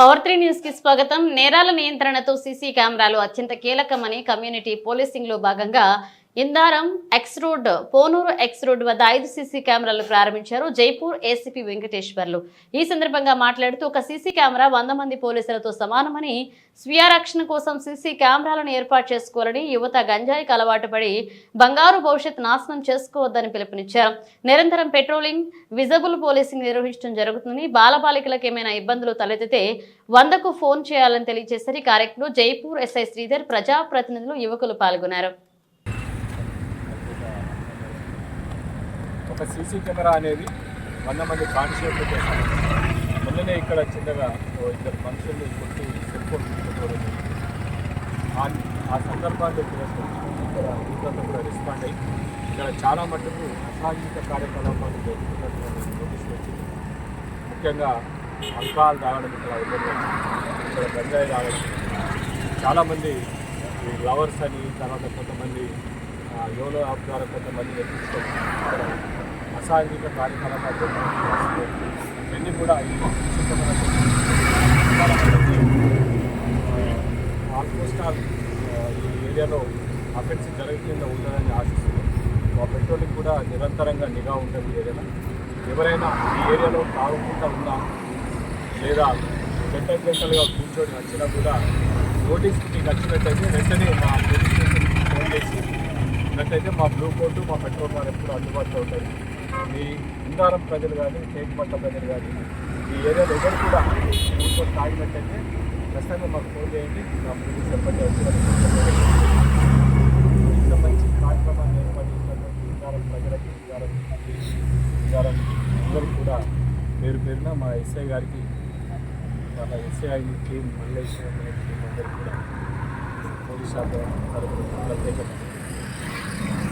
Power three న్యూస్కి స్వాగతం. నేరాల నియంత్రణతో సీసీ కెమెరాలు అత్యంత కీలకమని కమ్యూనిటీ పోలీసింగ్లో భాగంగా Indaram X road Ponuru X road వద్ద ఐదు సీసీ కెమెరాలు ప్రారంభించారు జైపూర్ ఏసీపీ వెంకటేశ్వర్లు. ఈ సందర్భంగా మాట్లాడుతూ ఒక సీసీ కెమెరా వంద మంది పోలీసులతో సమానమని స్వీయ రక్షణ కోసం సీసీ కెమెరాలను ఏర్పాటు చేసుకోవాలని యువత గంజాయికి అలవాటు పడి బంగారు భవిష్యత్ నాశనం చేసుకోవద్దని పిలుపునిచ్చారు. నిరంతరం పెట్రోలింగ్ విజబుల్ పోలీసింగ్ నిర్వహించడం జరుగుతుందని బాలబాలికలకు ఏమైనా ఇబ్బందులు తలెత్తితే వందకు ఫోన్ చేయాలని తెలియజేశారు. ఈ కార్యక్రమంలో జైపూర్ ఎస్ఐ శ్రీధర్ ప్రజాప్రతినిధులు యువకులు పాల్గొన్నారు. ఒక సీసీ కెమెరా అనేది వంద మంది కానిస్టేబుల్ చేస్తారు మొన్ననే ఇక్కడ చిన్నగా ఇద్దరు మనుషుల్ని కొట్టి సెల్ ఫోన్ ఆ సందర్భాన్ని ఇక్కడ యువత కూడా రెస్పాండ్ అయ్యి ఇక్కడ చాలా మటుకు అసాంఘిక కార్యకలాపాలు జరుగుతున్నటువంటి నోటీసులు వచ్చింది. ముఖ్యంగా అల్కహాల్ తాగడం ఇక్కడ ఇబ్బంది ఇక్కడ గంజాయి తాగడం. చాలామంది ఈ లవర్స్ అని తర్వాత కొంతమంది ఆ, యోలో యాప్ ద్వారా కొంతమంది తెప్పించుకొని ఇక్కడ అసాంఘిక కార్యకలాపాలు జరుగుతున్నాయి. ఇవన్నీ కూడా ఈ ఆల్మోస్ట్ ఆల్ ఈ ఏరియాలో అఫెన్స్ జరుగుతుందా ఉండాలని ఆశిస్తున్నాం. మా పెట్రోలింగ్ కూడా నిరంతరంగా నిఘా ఉంటుంది ఈ ఏరియాలో. ఎవరైనా ఈ ఏరియాలో తాగుకుంటా ఉన్నా లేదా గంటల గంటలుగా కూర్చొని వచ్చినా కూడా నోటీస్ మీకు వచ్చినట్టయితే వెంటనే మా పోలీస్ స్టేషన్ ఫోన్ చేసి ఉన్నట్టయితే మా బ్లూ కోర్టు మా పెట్రోల్ కార్ ఎప్పుడు అందుబాటులో ఉంటాయి. మీ ఇందారం ప్రజలు కానీ చేతిపట్ల ప్రజలు కానీ ఈ ఏరియాలో ఎవరు కూడా ఊరుకొని తాగినట్టయితే ఖచ్చితంగా మాకు ఫోన్ చేయండి. నా పోలీస్ చెప్పండి వచ్చి ఇంత మంచి కార్యక్రమాన్ని ఏర్పాటు ఇందారం ప్రజలకి ఇందారం ఇందారం అందరూ కూడా పేరు పేరున మా ఎస్ఐ గారికి మన ఎస్ఐ టీం మల్లేశ్వరం టీం అందరూ కూడా పోలీస్ శాఖ ప్రత్యేకమైన